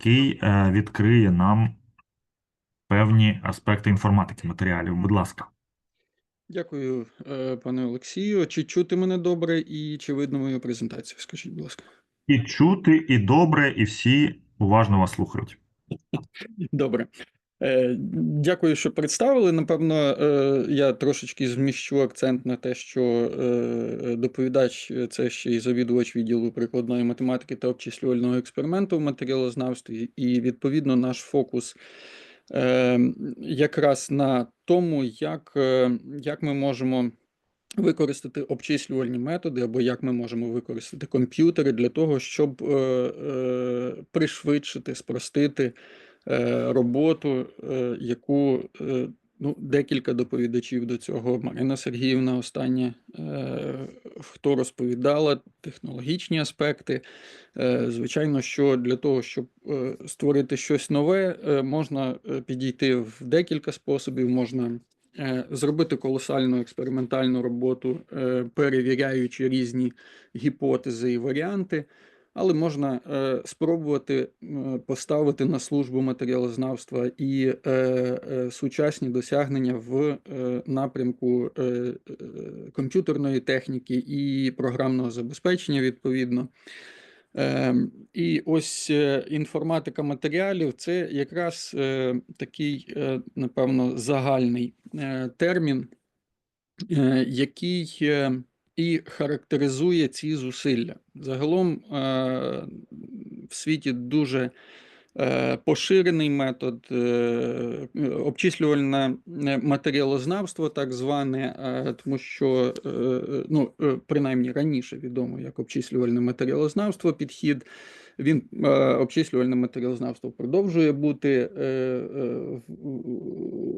який е, відкриє нам певні аспекти інформатики матеріалів. Будь ласка. Дякую, е, пане Олексію. Чи чути мене добре і чи видно мою презентацію? Скажіть, будь ласка. І чути, і добре, і всі уважно вас слухають. Добре. Е, Дякую, що представили. Напевно, е, я трошечки зміщу акцент на те, що е, доповідач це ще й завідувач відділу прикладної математики та обчислювального експерименту в матеріалознавстві, і відповідно наш фокус якраз на тому, як, як ми можемо. Використати обчислювальні методи, або як ми можемо використати комп'ютери для того, щоб е, е, пришвидшити, спростити роботу, е, яку е, ну, декілька доповідачів до цього, Марина Сергіївна, остання, е, хто розповідала технологічні аспекти. Е, Звичайно, що для того, щоб е, створити щось нове, е, можна е, підійти в декілька способів. Можна е, зробити колосальну експериментальну роботу, е, перевіряючи різні гіпотези і варіанти. Але можна е, спробувати поставити на службу матеріалознавства і е, е, сучасні досягнення в напрямку комп'ютерної техніки і програмного забезпечення відповідно. Е, І ось інформатика матеріалів це якраз е, такий, е, напевно, загальний е, термін, е, який е, і характеризує ці зусилля. Загалом е, в світі дуже е, поширений метод е, обчислювальне матеріалознавство, так зване, тому що ну, принаймні раніше відомо як обчислювальне матеріалознавство підхід. Він е, обчислювальне матеріалознавство продовжує бути е,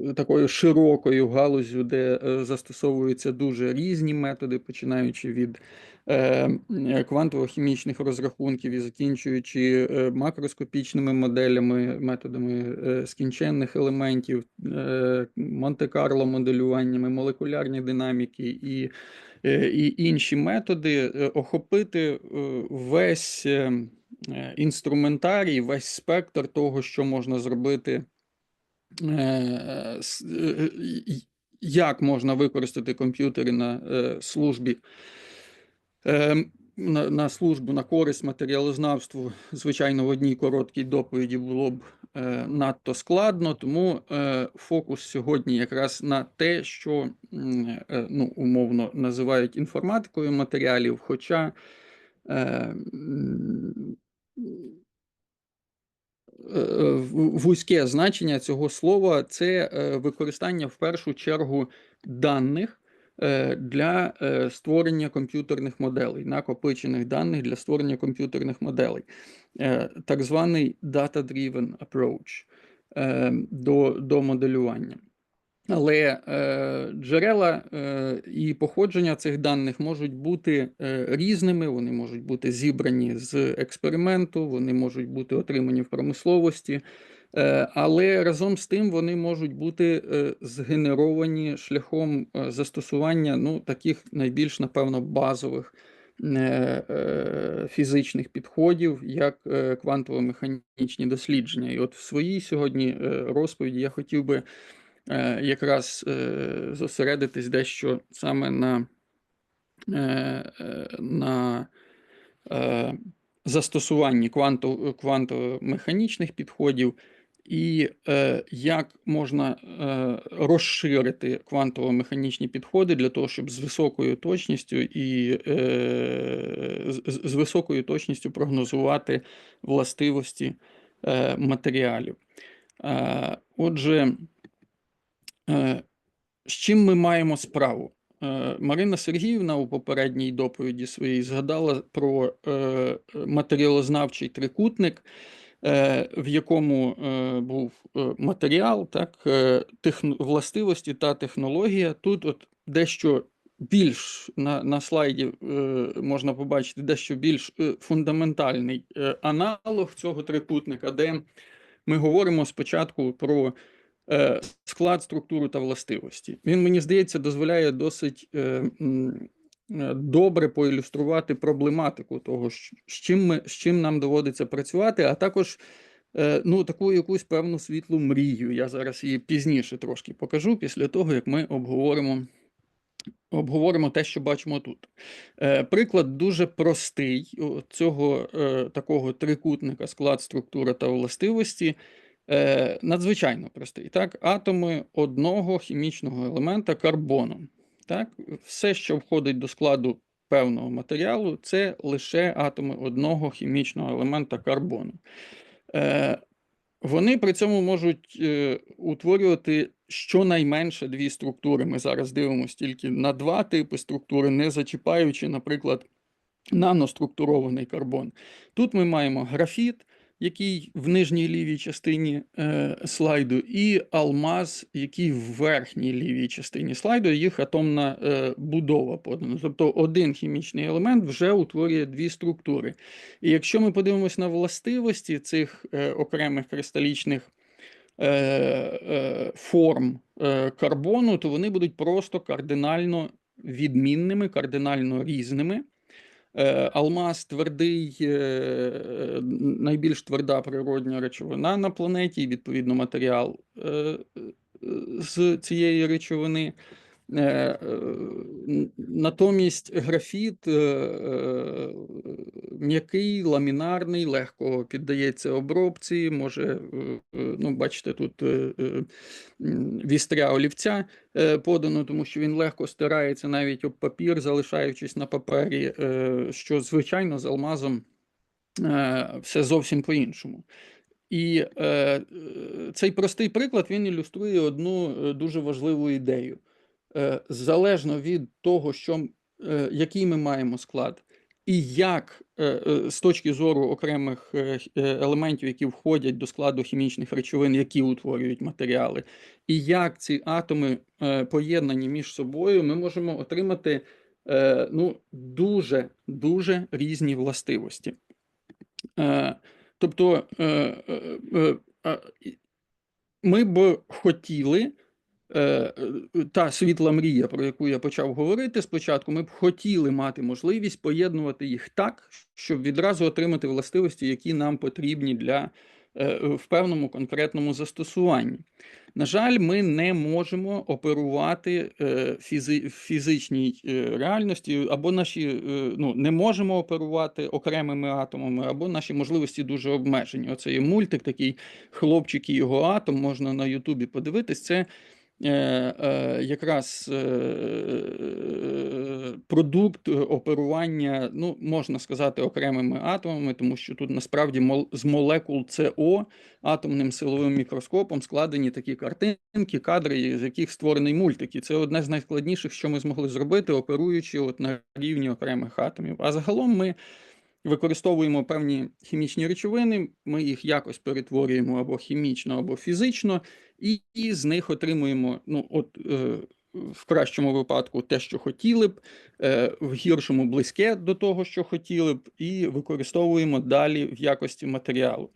е, такою широкою галузю, де застосовуються дуже різні методи, починаючи від квантово-хімічних розрахунків і закінчуючи макроскопічними моделями, методами скінченних елементів, Монте-Карло моделюваннями, молекулярні динаміки і, і інші методи, охопити весь інструментарій, весь спектр того, що можна зробити. е, е, Як можна використати комп'ютери на е, службі Е, на, на службу на користь матеріалознавству, звичайно, в одній короткій доповіді було б е, надто складно, тому е, фокус сьогодні якраз на те, що е, ну, умовно називають інформатикою матеріалів, хоча е, е, вузьке значення цього слова це е, використання в першу чергу даних е, для е, створення комп'ютерних моделей, накопичених даних для створення комп'ютерних моделей, Е, так званий data-driven approach е, до, до моделювання. Але е, джерела е, і походження цих даних можуть бути е, різними, вони можуть бути зібрані з експерименту, вони можуть бути отримані в промисловості, е, але разом з тим вони можуть бути е, згенеровані шляхом е, застосування ну, таких найбільш, напевно, базових е, е, фізичних підходів, як е, квантово-механічні дослідження. І от в своїй сьогодні е, розповіді я хотів би якраз е, зосередитись дещо саме на, е, е, на е, застосуванні кванту, квантово-механічних підходів. І е, як можна е, розширити квантово-механічні підходи для того, щоб з високою точністю і е, з, високою точністю прогнозувати властивості е, матеріалів. Е, отже, Е, З чим ми маємо справу? Е, Марина Сергіївна у попередній доповіді своїй згадала про е, матеріалознавчий трикутник, е, в якому е, був е, матеріал, так, е, властивості та технологія. Тут от дещо більш на, на слайді е, можна побачити дещо більш е, фундаментальний е, аналог цього трикутника, де ми говоримо спочатку про е, склад, структуру та властивості. Він, мені здається, дозволяє досить е, е, добре поілюструвати проблематику того, з чим, ми, з чим нам доводиться працювати, а також е, ну, таку якусь певну світлу мрію. Я зараз її пізніше трошки покажу, після того, як ми обговоримо, обговоримо те, що бачимо тут. Е, Приклад дуже простий цього е, такого трикутника склад, структура та властивості. Е, надзвичайно простий. Так? Атоми одного хімічного елемента карбону. Так? Все, що входить до складу певного матеріалу, це лише атоми одного хімічного елемента карбону. Е, вони при цьому можуть е, утворювати щонайменше дві структури. Ми зараз дивимося тільки на два типи структури, не зачіпаючи, наприклад, наноструктурований карбон. Тут ми маємо графіт, який в нижній лівій частині е, слайду, і алмаз, який в верхній лівій частині слайду, їх атомна е, будова подана. Тобто один хімічний елемент вже утворює дві структури. І якщо ми подивимось на властивості цих е, окремих кристалічних е, е, форм е, карбону, то вони будуть просто кардинально відмінними, кардинально різними. Е, Алмаз твердий, е, найбільш тверда природня речовина на планеті, і відповідно матеріал е, з цієї речовини. Е, е, Натомість графіт е, м'який, ламінарний, легко піддається обробці. Може, ну, бачите, тут вістря олівця подано, тому що він легко стирається навіть об папір, залишаючись на папері, що звичайно з алмазом все зовсім по-іншому. І цей простий приклад він ілюструє одну дуже важливу ідею. Е, залежно від того, що, е, який ми маємо склад, і як е, з точки зору окремих елементів, які входять до складу хімічних речовин, які утворюють матеріали, і як ці атоми поєднані між собою, ми можемо отримати ну, дуже дуже різні властивості. Тобто ми б хотіли, та світла мрія, про яку я почав говорити спочатку, ми б хотіли мати можливість поєднувати їх так, щоб відразу отримати властивості, які нам потрібні для е, в певному конкретному застосуванні. На жаль, ми не можемо оперувати е, в фізичній е, реальності, або наші е, ну, не можемо оперувати окремими атомами, або наші можливості дуже обмежені. Оце є мультик, такий хлопчик і його атом, можна на Ютубі подивитись. Це е, е, якраз е, продукт е, оперування, ну, можна сказати, окремими атомами, тому що тут насправді з молекул СО атомним силовим мікроскопом складені такі картинки, кадри, з яких створений мультик. І це одне з найскладніших, що ми змогли зробити, оперуючи от на рівні окремих атомів. А загалом ми використовуємо певні хімічні речовини, ми їх якось перетворюємо або хімічно, або фізично, і, і з них отримуємо, ну, от е, в кращому випадку те, що хотіли б, е, в гіршому близьке до того, що хотіли б, і використовуємо далі в якості матеріалу.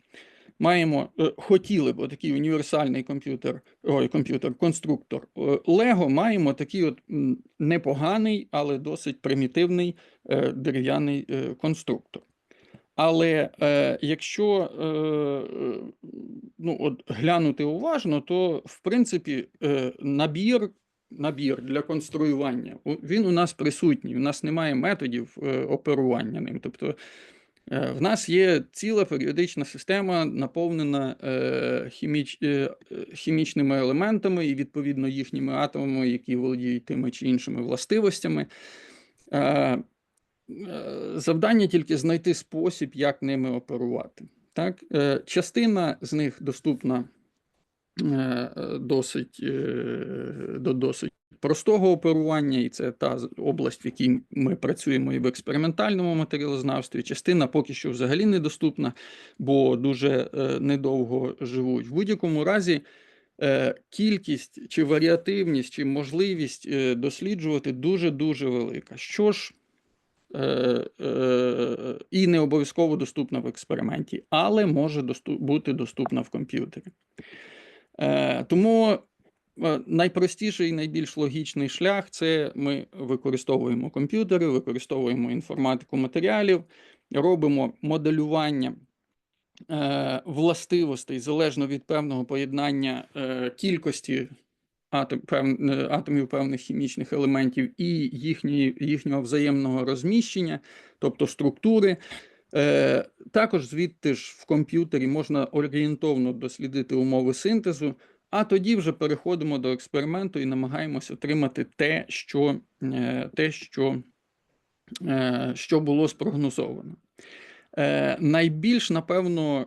Маємо, е, хотіли б такий універсальний комп'ютер, ой, комп'ютер, конструктор е, Lego, маємо такий от непоганий, але досить примітивний дерев'яний конструктор. Але е, якщо е, е, ну, от, глянути уважно, то в принципі е, набір, набір для конструювання він у нас присутній. У нас немає методів е, оперування ним. Тобто е, в нас є ціла періодична система, наповнена е, хіміч, е, хімічними елементами і відповідно їхніми атомами, які володіють тими чи іншими властивостями. Е, Завдання тільки знайти спосіб, як ними оперувати. Так? Е, Частина з них доступна е, е, досить, е, до досить простого оперування, і це та область, в якій ми працюємо і в експериментальному матеріалознавстві. Частина поки що взагалі недоступна, бо дуже е, недовго живуть. В будь-якому разі. е, Кількість чи варіативність, чи можливість е, досліджувати дуже дуже велика. Що ж е, е, і не обов'язково доступна в експерименті, але може доступ, бути доступна в комп'ютері. Е, тому е, найпростіший і найбільш логічний шлях це ми використовуємо комп'ютери, використовуємо інформатику матеріалів, робимо моделювання е, властивостей залежно від певного поєднання е, кількості атом, пев, е, атомів певних хімічних елементів і їхньої, їхнього взаємного розміщення, тобто структури. Е, також звідти ж в комп'ютері можна орієнтовно дослідити умови синтезу, а тоді вже переходимо до експерименту і намагаємось отримати те, що, е, те, що, е, що було спрогнозовано. Е, найбільш, напевно,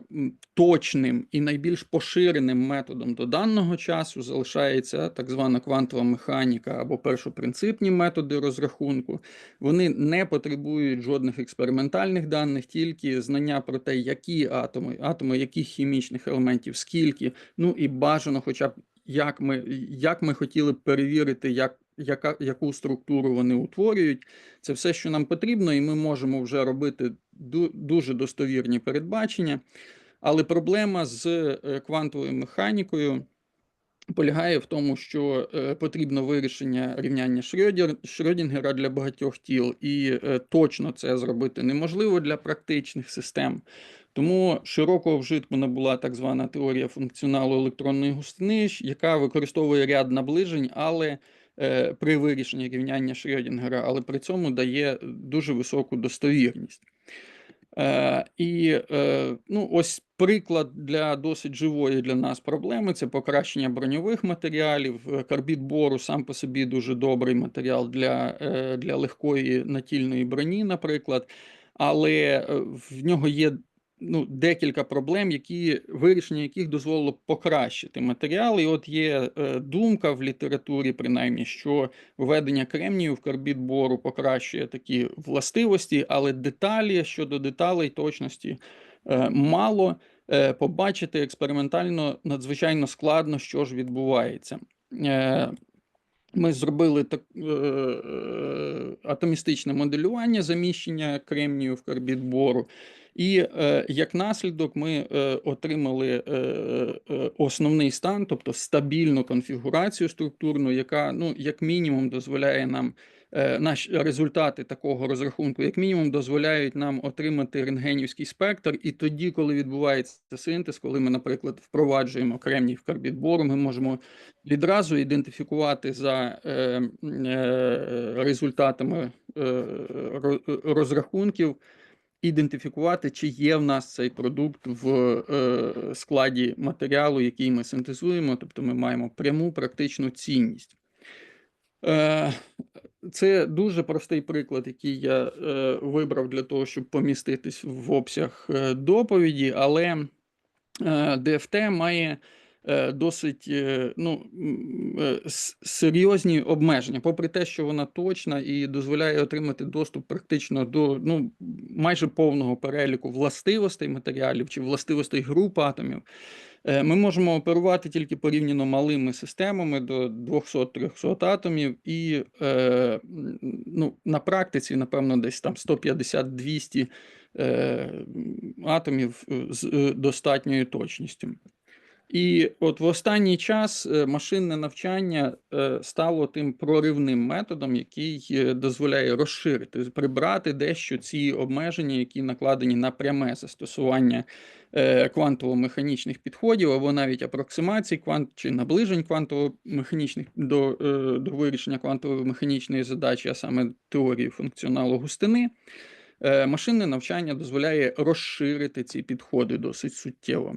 точним і найбільш поширеним методом до даного часу залишається так звана квантова механіка або першопринципні методи розрахунку. Вони не потребують жодних експериментальних даних, тільки знання про те, які атоми, атоми яких хімічних елементів, скільки, ну і бажано, хоча б як ми, як ми хотіли б перевірити, як, яка, яку структуру вони утворюють. Це все, що нам потрібно, і ми можемо вже робити дуже достовірні передбачення. Але проблема з е, квантовою механікою полягає в тому, що е, потрібно вирішення рівняння Шрёдінгера для багатьох тіл, і е, точно це зробити неможливо для практичних систем. Тому широкого вжитку набула так звана теорія функціоналу електронної густини, яка використовує ряд наближень, але при вирішенні рівняння Шрёдінгера, але при цьому дає дуже високу достовірність. Е, і е, ну, ось приклад для досить живої для нас проблеми це покращення броньових матеріалів. Е, Карбід бору сам по собі дуже добрий матеріал для, е, для легкої натільної броні, наприклад, але е, в нього є ну, декілька проблем, які вирішення яких дозволило покращити матеріал. І от є е, думка в літературі, принаймні, що введення кремнію в карбід бору покращує такі властивості, але деталі щодо деталей точності е, мало. Е, Побачити експериментально надзвичайно складно, що ж відбувається. Ми зробили так, атомістичне моделювання заміщення кремнію в карбід бору. І е, як наслідок ми е, отримали е, основний стан, тобто стабільну конфігурацію структурну, яка ну, як мінімум дозволяє нам наші результати такого розрахунку, як мінімум, дозволяють нам отримати рентгенівський спектр. І тоді, коли відбувається синтез, коли ми, наприклад, впроваджуємо кремній в карбідбору, ми можемо відразу ідентифікувати за результатами розрахунків ідентифікувати, чи є в нас цей продукт в е, складі матеріалу, який ми синтезуємо, тобто ми маємо пряму практичну цінність. Е, це дуже простий приклад, який я е, вибрав для того, щоб поміститись в обсяг е, доповіді, але е, ДФТ має досить е, ну, е, серйозні обмеження, попри те, що вона точна і дозволяє отримати доступ практично до ну, майже повного переліку властивостей матеріалів чи властивостей груп атомів. Е, Ми можемо оперувати тільки порівняно малими системами до 200-300 атомів, і е, ну, на практиці, напевно, десь там 150-200 е, атомів е, з е, достатньою точністю. І от в останній час е, машинне навчання е, стало тим проривним методом, який е, дозволяє розширити, прибрати дещо ці обмеження, які накладені на пряме застосування квантово-механічних підходів або навіть апроксимацій квант чи наближень квантово-механічних до, до вирішення квантово-механічної задачі, а саме теорії функціоналу густини. Машинне навчання дозволяє розширити ці підходи досить суттєво.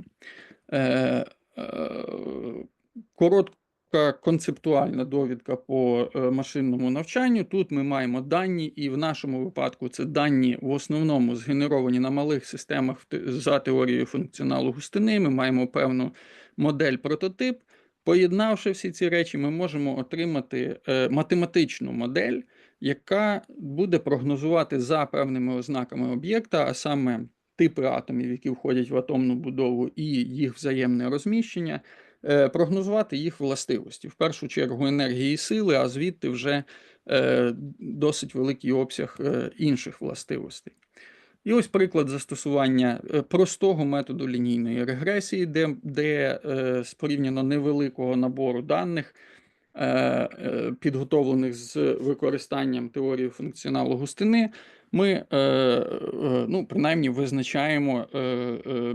Коротка концептуальна довідка по е, машинному навчанню. Тут ми маємо дані, і в нашому випадку це дані в основному згенеровані на малих системах за теорією функціоналу густини. Ми маємо певну модель прототип. Поєднавши всі ці речі, ми можемо отримати е, математичну модель, яка буде прогнозувати за певними ознаками об'єкта, а саме типи атомів, які входять в атомну будову, і їх взаємне розміщення, е, прогнозувати їх властивості. В першу чергу енергії і сили, а звідти вже е, досить великий обсяг е, інших властивостей. І ось приклад застосування простого методу лінійної регресії, де, де з порівняно невеликого набору даних, підготовлених з використанням теорії функціоналу густини, ми е, е, ну, принаймні визначаємо е, е,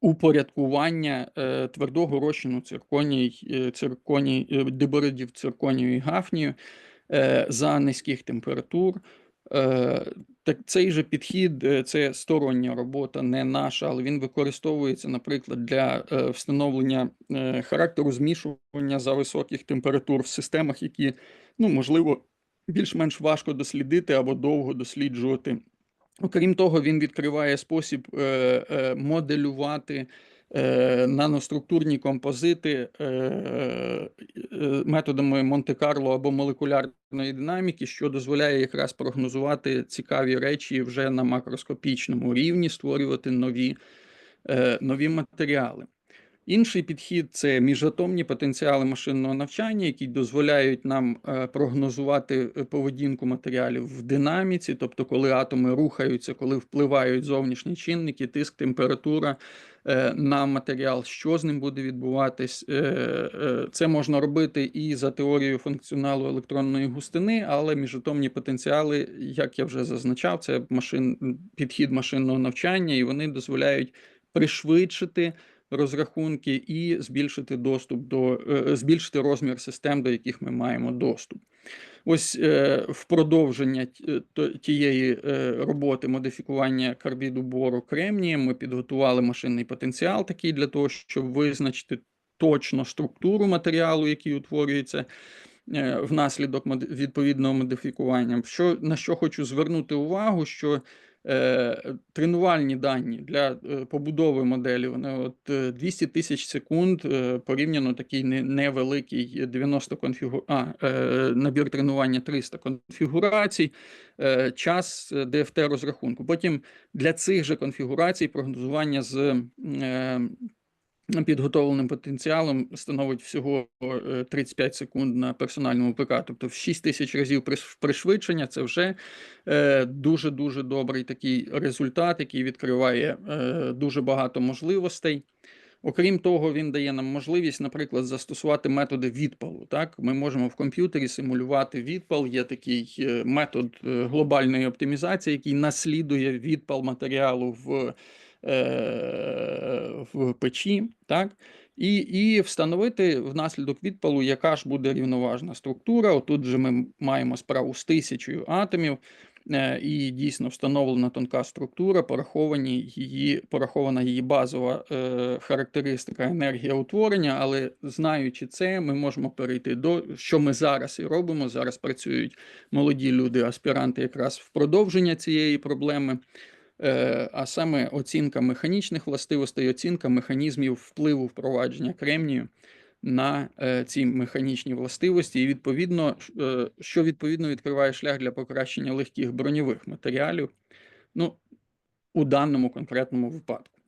упорядкування твердого розчину цирконій, цирконій, диборидів цирконію і гафнію за низьких температур. Так цей же підхід це стороння робота, не наша, але він використовується, наприклад, для встановлення характеру змішування за високих температур в системах, які, ну, можливо, більш-менш важко дослідити або довго досліджувати. Окрім того, він відкриває спосіб е, е, моделювати е, наноструктурні композити методами Монте-Карло або молекулярної динаміки, що дозволяє якраз прогнозувати цікаві речі вже на макроскопічному рівні, створювати нові, нові матеріали. Інший підхід це міжатомні потенціали машинного навчання, які дозволяють нам е, прогнозувати е, поведінку матеріалів в динаміці, тобто, коли атоми рухаються, коли впливають зовнішні чинники, тиск, температура е, на матеріал, що з ним буде відбуватись. Це можна робити і за теорією функціоналу електронної густини, але міжатомні потенціали, як я вже зазначав, це машин, підхід машинного навчання, і вони дозволяють пришвидшити розрахунки і збільшити доступ до е, збільшити розмір систем, до яких ми маємо доступ. Ось е, в продовження тієї е, роботи модифікування карбіду бору кремнієм ми підготували машинний потенціал такий для того, щоб визначити точно структуру матеріалу, який утворюється е, внаслідок відповідного модифікування. Що, на що хочу звернути увагу, що е, тренувальні дані для е, побудови моделі, вони от е, 200 тисяч секунд е, порівняно такий невеликий 90 конфігу... а, е, набір тренування 300 конфігурацій, е, час е, ДФТ розрахунку. Потім для цих же конфігурацій прогнозування з е, підготовленим потенціалом становить всього е, 35 секунд на персональному ПК, тобто в 6 тисяч разів пришвидшення. Це вже е, дуже-дуже добрий такий результат, який відкриває е, дуже багато можливостей. Окрім того, він дає нам можливість, наприклад, застосувати методи відпалу. Так, ми можемо в комп'ютері симулювати відпал. Є такий е, метод е, глобальної оптимізації, який наслідує відпал матеріалу в, е, в печі. Так, і, і встановити внаслідок відпалу, яка ж буде рівноважна структура. Отут же ми маємо справу з тисячою атомів. Е, І дійсно встановлена тонка структура, пораховані її, порахована її базова е, характеристика енергія утворення, але знаючи це, ми можемо перейти до що ми зараз і робимо. Зараз працюють молоді люди, аспіранти, якраз в продовження цієї проблеми. Е, А саме оцінка механічних властивостей, оцінка механізмів впливу впровадження кремнію на е, ці механічні властивості, і відповідно, е, що відповідно відкриває шлях для покращення легких броньових матеріалів, ну, у даному конкретному випадку.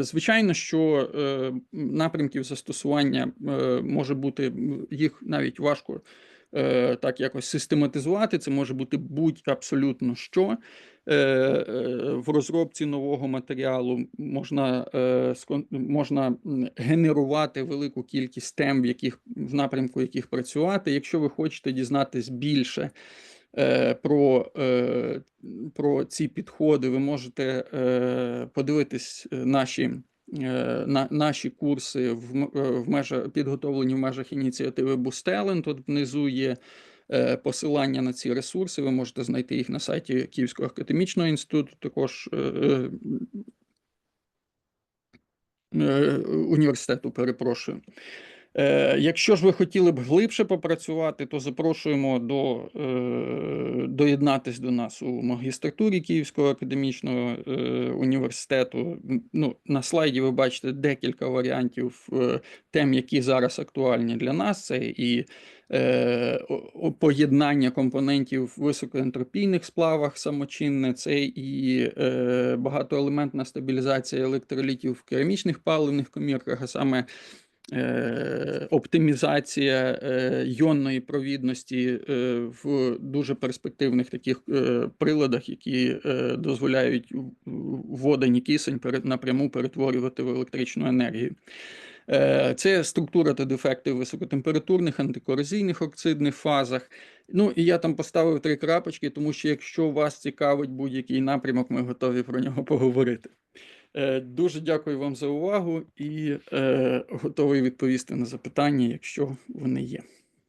Звичайно, що напрямків застосування може бути їх навіть важко е, так якось систематизувати. Це може бути будь-абсолютно що. Е, е, В розробці нового матеріалу можна, е, можна генерувати велику кількість тем, в яких в напрямку яких працювати. Якщо ви хочете дізнатись більше е, про, е, про ці підходи, ви можете е, подивитись наші. Е, На наші курси в, е, в межах підготовлені в межах ініціативи Бустелен. Тут внизу є е, посилання на ці ресурси. Ви можете знайти їх на сайті Київського академічного інституту. Також університету, перепрошую. Е, Якщо ж ви хотіли б глибше попрацювати, то запрошуємо до е, до нас у магістратурі Київського академічного е, університету. Ну, на слайді ви бачите декілька варіантів е, тем, які зараз актуальні для нас. Це і поєднання компонентів в високоентропійних сплавах самочинне, це і багатоелементна стабілізація електролітів в керамічних паливних комірках, а саме Е, оптимізація е, йонної провідності е, в дуже перспективних таких приладах, які дозволяють водень кисень напряму перетворювати в електричну енергію. Це структура та дефекти в високотемпературних антикорозійних оксидних фазах. Ну і я там поставив три крапочки, тому що якщо вас цікавить будь-який напрямок, ми готові про нього поговорити. Е, дуже дякую вам за увагу і е, готовий відповісти на запитання, якщо вони є.